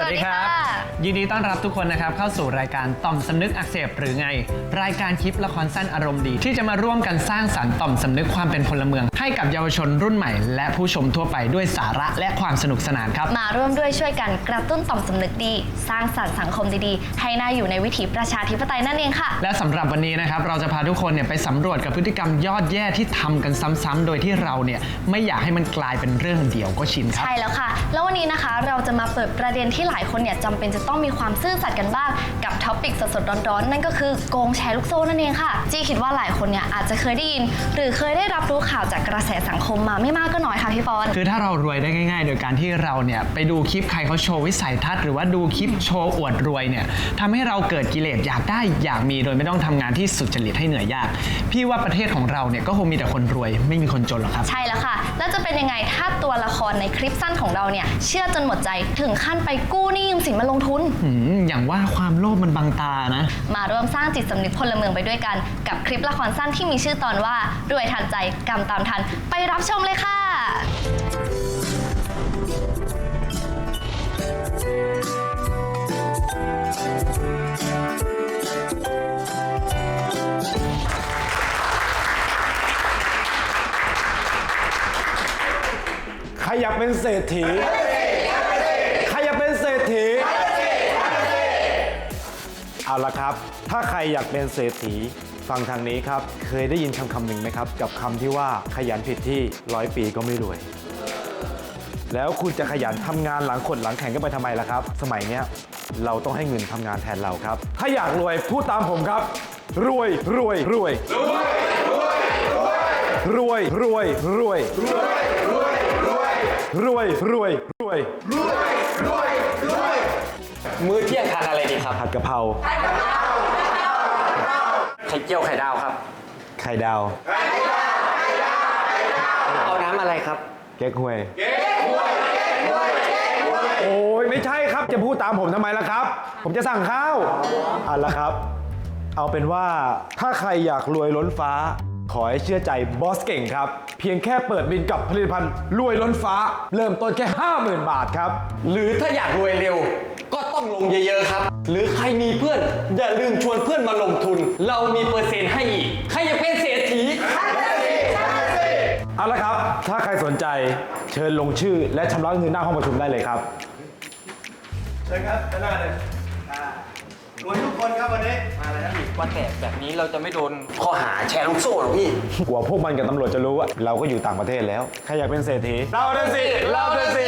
สวัสดีครับ ยินดีต้อนรับทุกคนนะครับเข้าสู่รายการต่อมสำนึกอักเสบหรือไง รายการคลิปละครสั้นอารมณ์ดี ที่จะมาร่วมกันสร้างสรรค์ต่อมสำนึกความเป็นพลเมือง ให้กับเยาวชนรุ่นใหม่ และผู้ชมทั่วไปด้วยสาระและความสนุกสนานครับ มาร่วมด้วยช่วยกันกระตุ้นต่อมสำนึกดี สร้างสรรค์สังคมดีๆ ให้น่าอยู่ในวิถีประชาธิปไตยนั่นเองค่ะ และสำหรับวันนี้นะครับเราจะพาทุกคนเนี่ยไปสำรวจกับพฤติกรรมยอดแย่ที่ทำกันซ้ำๆโดยที่เราเนี่ยไม่อยากให้มันกลายเป็นเรื่องเดียวก็ชินครับ ใช่แล้วค่ะ แล้ววันนี้นะคะเราจะมาเปิดประเด็นที่หลายคนเนี่ยจำเป็นจะต้องมีความซื่อสัตย์กันบ้างกับท็อปิกสดๆร้อนๆ นั่นก็คือโกงแชร์ลูกโซ่นั่นเองค่ะ จี้คิดว่าหลายคนเนี่ยอาจจะเคยได้ยิน หรือเคยได้รับรู้ข่าวจากกระแสสังคมมาไม่มากก็น้อยค่ะพี่ปอนคือถ้าเรารวยได้ง่าย ๆ โดยการที่เราเนี่ยไปดูคลิปใครเขาโชว์วิสัยทัศน์หรือว่าดูคลิปโชว์อวดรวยเนี่ยทำให้เราเกิดกิเลสอยากได้อยากมีโดยไม่ต้องทำงานที่สุจริตให้เหนื่อยยาก พี่ว่าประเทศของเราเนี่ยก็คงมีแต่คนรวยไม่มีคนจนหรอกครับ ใช่แล้วค่ะ แล้วจะเป็นยังไงถ้าตัวละครในคลิปสั้นของเราเนี่ยเชื่อจนหมดใจถึงขั้นไปกู้หนี้ยืมสินมาลงทุนหืมอย่างว่าความโลภมันบังตานะ มาร่วมสร้างจิตสำนึกพลเมืองไปด้วยกัน กับคลิปละครสั้นที่มีชื่อตอนว่ารวยทันใจกรรมตามทัน ไปรับชมเลยค่ะ ใครอยากเป็นเศรษฐี เอาละครับ ถ้าใครอยากเป็นเศรษฐีฟังทางนี้ครับ เคยได้ยินคำคำหนึ่งไหมครับ กับคำที่ว่าขยันผิดที่ร้อยปีก็ไม่รวย แล้วคุณจะขยันทำงานหลังขดหลังแข่งกันไปทำไมล่ะครับ สมัยเนี้ยเราต้องให้เงินทำงานแทนเราครับ ถ้าอยากรวยพูดตามผมครับ รวยรวยรวยรวยรวยรวยรวยรวยรวย มื้อเที่ยงทานอะไรดีครับ ผัดกะเพราไข่เจียวไข่ดาวครับ ไข่ดาว เอาน้ำอะไรครับ เก๊กฮวย โอ้ยไม่ใช่ครับจะพูดตามผมทำไมล่ะครับ ผมจะสั่งข้าวเอาละครับ เอาเป็นว่าถ้าใครอยากรวยล้นฟ้า ขอให้เชื่อใจบอสเก่งครับ เพียงแค่เปิดบินกับผลิตภัณฑ์รวยล้นฟ้า เริ่มต้นแค่ 50,000 บาทครับ หรือถ้าอยากรวยเร็ว ก็ต้องลงเยอะๆครับ หรือใครมีเพื่อน อย่าลืมชวนเพื่อนมาลงทุน เรามีเปอร์เซ็นต์ให้อีก ใครอยากเป็นเศรษฐีเอาละครับ ถ้าใครสนใจเชิญลงชื่อและชำระเงินหน้าห้องประชุมได้เลยครับ เชิญครับด้านหน้าเลย อ่ารวยทุกคนครับวันนี้ มาแล้วนะพี่ว่าแต่แบบนี้เราจะไม่โดนข้อหาแชร์ลูกโซ่หรอพี่กลัวพวกมันกับตำรวจจะรู้ว่าเราก็อยู่ต่างประเทศแล้วใครอยากเป็นเศรษฐีเราเดินสิเราเดินสิ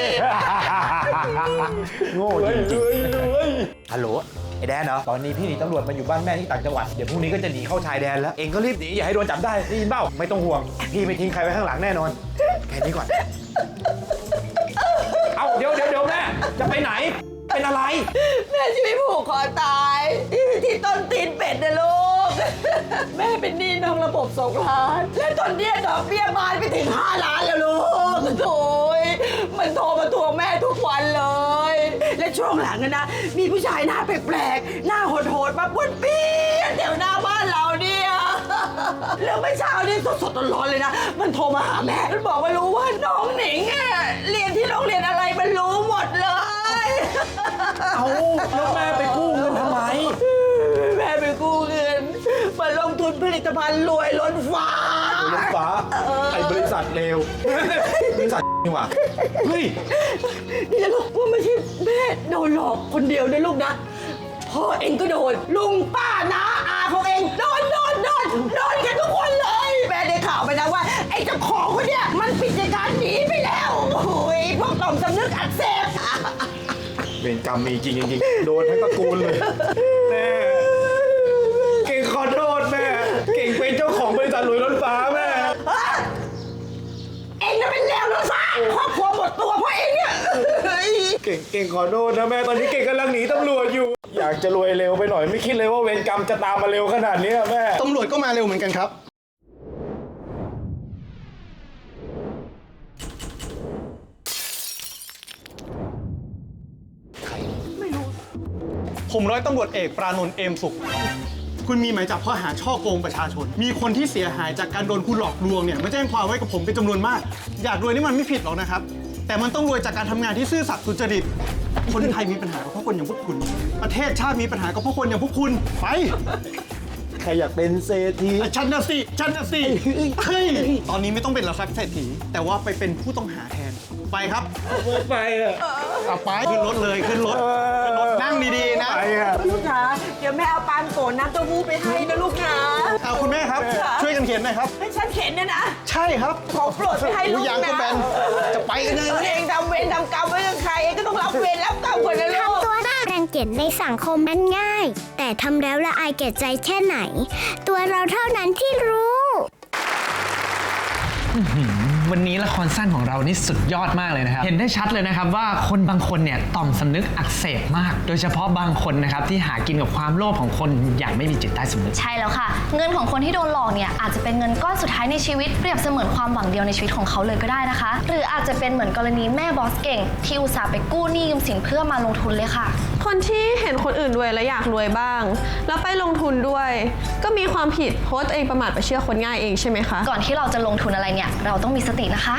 โง่จริงๆฮัลโหลไอ้แดนเหรอตอนนี้พี่หนีตำรวจมาอยู่บ้านแม่ที่ต่างจังหวัดเดี๋ยวพรุ่งนี้ก็จะหนีเข้าชายแดนแล้วเองก็รีบหนีอย่าให้โดนจับได้ได้ยินเปล่าไม่ต้องห่วง พี่ไม่ทิ้งใครไว้ข้างหลังแน่นอนแค่นี้ก่อน เอาเดี๋ยวเดี๋ยวเดี๋ยวแม่จะไปไหน เป็นอะไร แม่จะไม่ผูกคอตาย ที่ต้นตีนเป็ดนะลูก แม่เป็นหนี้นอกระบบสองล้าน และตอนเนี้ยดอกเบี้ยบานไปถึงห้าล้านแล้วลูกโถ่ยมันโทรมาทวงแม่ทุกวันเลย และช่วงหลังนะนะ มีผู้ชายหน้าแปลกๆ หน้าโหดๆมาป้วนเปี้ยนแถวหน้าบ้านเราเนี่ย แล้วเมื่อเช้านี่สดๆร้อนๆเลยนะ มันโทรมาหาแม่ มันบอกว่ารู้ว่าน้องหนิงอะเรียนที่โรงเรียนอะไรมันรู้ เอาแล้วแม่ไปกู้เงินทำไม แม่ไปกู้เงินมาลงทุนผลิตภัณฑ์รวยล้นฟ้า รถฟ้าไอ้บริษัทเลวบริษัทนี่หว่าเฮ้ยนี่จะบอกว่าไม่ใช่แม่โดนหลอกคนเดียวนะลูกนะพ่อเองก็โดนลุงป้านาอาของเองโดนโดนโดนโดนกันทุกคนเลยแม่ได้ข่าวไปนะว่า ไอ้เจ้าของคนเนี้ยมันปิดกิจการหนีไปแล้วโอ้ยพวกต่อมสำนึกอักเสบ เวรกรรมมีจริงจริงๆโดนทั้งตระกูลเลยแม่เก่งขอโทษแม่ เก่งเป็นเจ้าของบริษัทหลุยรถฟ้าแม่ เองน่ะเป็นเลวล้นฟ้าครอบครัวหมดตัวเพราะเองเนี่ยเฮ้ยเก่งเก่งขอโทษนะแม่ตอนนี้เก่งกำลังหนีตำรวจอยู่ อยากจะรวยเร็วไปหน่อยไม่คิดเลยว่าเวรกรรมจะตามมาเร็วขนาดเนี้ยแม่ ตำรวจก็มาเร็วเหมือนกันครับ ผมร้อยตำรวจเอกปรานนท์เอมสุข คุณมีหมายจับข้อหาช่อโกงประชาชน มีคนที่เสียหายจากการโดนคุณหลอกลวงเนี่ยมาแจ้งความไว้กับผมเป็นจำนวนมาก อยากรวยนี่มันไม่ผิดหรอกนะครับ แต่มันต้องรวยจากการทำงานที่ซื่อสัตย์สุจริต คนไทยมีปัญหาก็เพราะคนอย่างพวกคุณ ประเทศชาติมีปัญหาก็เพราะคนอย่างพวกคุณ ไป ใครอยากเป็นเศรษฐีอะฉันนะสิฉันนะสิเฮ้ยตอนนี้ไม่ต้องเป็นแล้วครับเศรษฐี แต่ว่าไปเป็นผู้ต้องหาแทน ไปครับ ไปอะเอาไปขึ้นรถเลยขึ้นรถขึ้นรถนั่ง ดีๆนะไปอะลูกคะเดี๋ยวแม่เอาปานโกนน้ำเต้าหู้ไปให้นะลูกนะเอาคุณแม่ครับช่วยกันเขียนหน่อยครับ ให้ฉันเข็นนะนะ ใช่ครับของโปรดไปให้ลูกยางก็นะแบนจะไปกันเลยตัวเองทำเวรทำกรรมไว้กับใครเองก็ต้องรับเวรรับกรรมคนนะลูกตัวน่ารังเกียจในสังคมนั้นง่าย แต่ทำแล้วละอายแก่ใจแค่ไหน ตัวเราเท่านั้นที่รู้ วันนี้ละครสั้นของเรานี่สุดยอดมากเลยนะครับ เห็นได้ชัดเลยนะครับว่าคนบางคนเนี่ยต่อมสำนึกอักเสบมาก โดยเฉพาะบางคนนะครับที่หากินกับความโลภของคนอย่างไม่มีจิตใต้สำนึกใช่แล้วค่ะ เงินของคนที่โดนหลอกเนี่ยอาจจะเป็นเงินก้อนสุดท้ายในชีวิตเปรียบเสมือนความหวังเดียวในชีวิตของเขาเลยก็ได้นะคะ หรืออาจจะเป็นเหมือนกรณีแม่บอสเก่ง ที่อุตส่าห์ไปกู้หนี้ยืมสินเพื่อมาลงทุนเลยค่ะ คนที่เห็นคนอื่นรวยและอยากรวยบ้าง แล้วไปลงทุนด้วย ก็มีความผิดเพราะว่าตัวเองประมาทไปเชื่อคนง่ายเองใช่ไหมคะก่อนที่เราจะลงทุนอะไรเนี่ยเราต้องมีสตินะคะ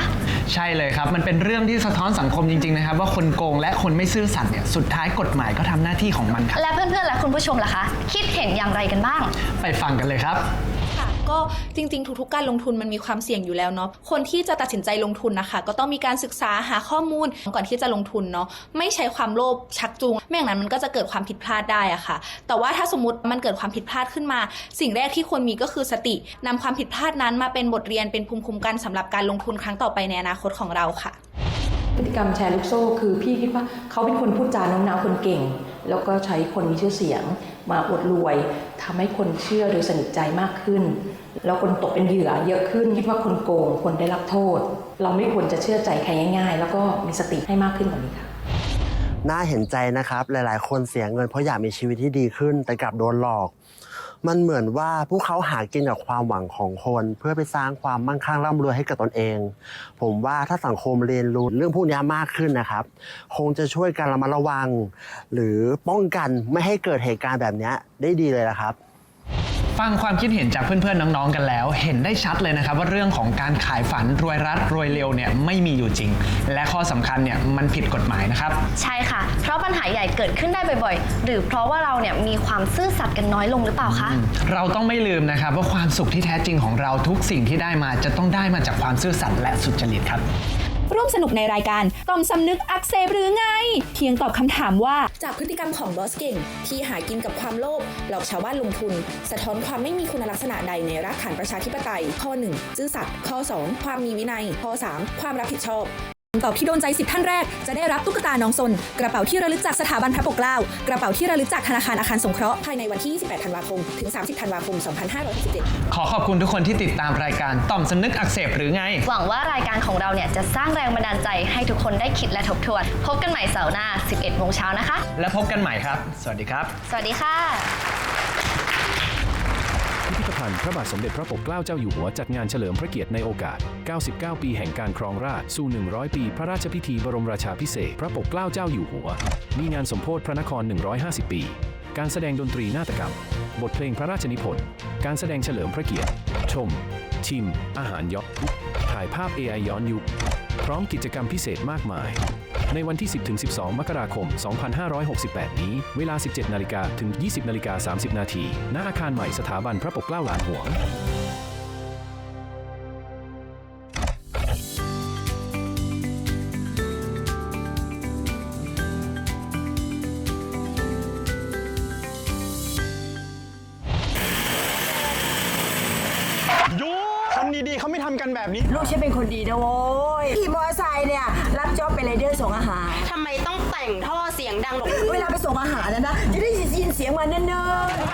ใช่เลยครับ มันเป็นเรื่องที่สะท้อนสังคมจริงๆนะครับ ว่าคนโกงและคนไม่ซื่อสัตย์เนี่ยสุดท้ายกฎหมายก็ทำหน้าที่ของมันครับและเพื่อนๆและคุณผู้ชมล่ะคะ คิดเห็นอย่างไรกันบ้าง ไปฟังกันเลยครับค่ะ ก็จริง ๆ ทุกๆการลงทุนมันมีความเสี่ยงอยู่แล้วเนาะคนที่จะตัดสินใจลงทุนนะคะ ก็ต้องมีการศึกษาหาข้อมูลก่อนที่จะลงทุนเนาะไม่ใช้ความโลภชักจูงไม่อย่างนั้นมันก็จะเกิดความผิดพลาดได้อะค่ะ แต่ว่าถ้าสมมติมันเกิดความผิดพลาดขึ้นมา สิ่งแรกที่ควรมีก็คือสตินำความผิดพลาดนั้นมาเป็นบทเรียนเป็นภูมิคุ้มกันสำหรับการลงทุนครั้งต่อไปในอนาคตของเราค่ะ พฤติกรรมแชร์ลูกโซ่ คือพี่คิดว่าเขาเป็นคนพูดจาโน้มน้าวคนเก่ง แล้วก็ใช้คนมีชื่อเสียง มาอวดรวยทำให้คนเชื่อโดยสนิทใจมากขึ้น แล้วคนตกเป็นเหยื่อเยอะขึ้น คิดว่าคนโกงคนได้รับโทษ เราไม่ควรจะเชื่อใจใครง่าย ๆ แล้วก็มีสติให้มากขึ้นกว่านี้ค่ะน่าเห็นใจนะครับ หลาย ๆ คนเสียเงินเพราะอยากมีชีวิตที่ดีขึ้น แต่กลับโดนหลอก มันเหมือนว่าพวกเขาหากินกับความหวังของคน เพื่อไปสร้างความมั่งคั่งร่ำรวยให้กับตนเอง ผมว่าถ้าสังคมเรียนรู้เรื่องพวกนี้มากขึ้นนะครับ คงจะช่วยกันระมัดระวัง หรือป้องกันไม่ให้เกิดเหตุการณ์แบบนี้ได้ดีเลยนะครับ ฟังความคิดเห็นจากเพื่อนๆน้องๆกันแล้ว เห็นได้ชัดเลยนะครับ ว่าเรื่องของการขายฝันรวยรัดรวยเร็วเนี่ยไม่มีอยู่จริง และข้อสำคัญเนี่ยมันผิดกฎหมายนะครับ ใช่ค่ะ เพราะปัญหาใหญ่เกิดขึ้นได้บ่อยๆ หรือเพราะว่าเราเนี่ยมีความซื่อสัตย์กันน้อยลงหรือเปล่าคะ เราต้องไม่ลืมนะครับว่าความสุขที่แท้จริงของเราทุกสิ่งที่ได้มาจะต้องได้มาจากความซื่อสัตย์และสุจริตครับ ร่วมสนุกในรายการต่อมสำนึกอักเสบหรือไง เพียงตอบคำถามว่า จากพฤติกรรมของบอสเก่ง ที่หากินกับความโลภหลอกชาวบ้านลงทุน สะท้อนความไม่มีคุณลักษณะใดในรักฐานประชาธิปไตย ข้อ 1 ซื่อสัตย์ข้อ 2 ความมีวินัย ข้อ 3 ความรับผิดชอบ ตอบที่โดนใจ10ท่านแรกจะได้รับตุ๊กตาน้องซน กระเป๋าที่ระลึกจากสถาบันพระปกเกล้ากระเป๋าที่ระลึกจากธนาคารอาคารสงเคราะห์ภายในวันที่ 28 ธันวาคม ถึง 30 ธันวาคม 2567 ขอขอบคุณทุกคนที่ติดตามรายการต่อมสำนึกอักเสบหรือไง หวังว่ารายการของเราเนี่ยจะสร้างแรงบันดาลใจให้ทุกคนได้คิดและทบทวน พบกันใหม่เสาร์หน้า 11 โมงเช้านะคะ และพบกันใหม่ครับ สวัสดีครับ สวัสดีค่ะ พิพิธภัณฑ์พระบาทสมเด็จพระปกเกล้าเจ้าอยู่หัวจัดงานเฉลิมพระเกียรติในโอกาส 99 ปีแห่งการครองราชสู่ 100 ปี พระราชพิธีบรมราชาพิเศษพระปกเกล้าเจ้าอยู่หัว มีงานสมโพธิพระนคร 150 ปี การแสดงดนตรีนาฏกรรม บทเพลงพระราชนิพนธ์ การแสดงเฉลิมพระเกียรติ ชม ชิม อาหารยอถ่ายภาพ AI ย้อนยุค พร้อมกิจกรรมพิเศษมากมาย ในวันที่ 10-12 มกราคม 2568 นี้ เวลา 17 นาฬิกาถึง 20 นาฬิกา 30 นาทีณอาคารใหม่สถาบันพระปกเกล้าหลานหวงยูคนดีๆเขาไม่ทำกันแบบนี้ ลูกฉันเป็นคนดีนะโว้ย ขี่มอเตอร์ไซค์เนี่ย รับจ็อบเป็นไรเดอร์ส่งอาหาร ทำไมต้องแต่งท่อเสียงดังหรอเวลาไปส่งอาหารนะนะ จะได้ยินเสียงมาเนิ่นๆไอ้ว้า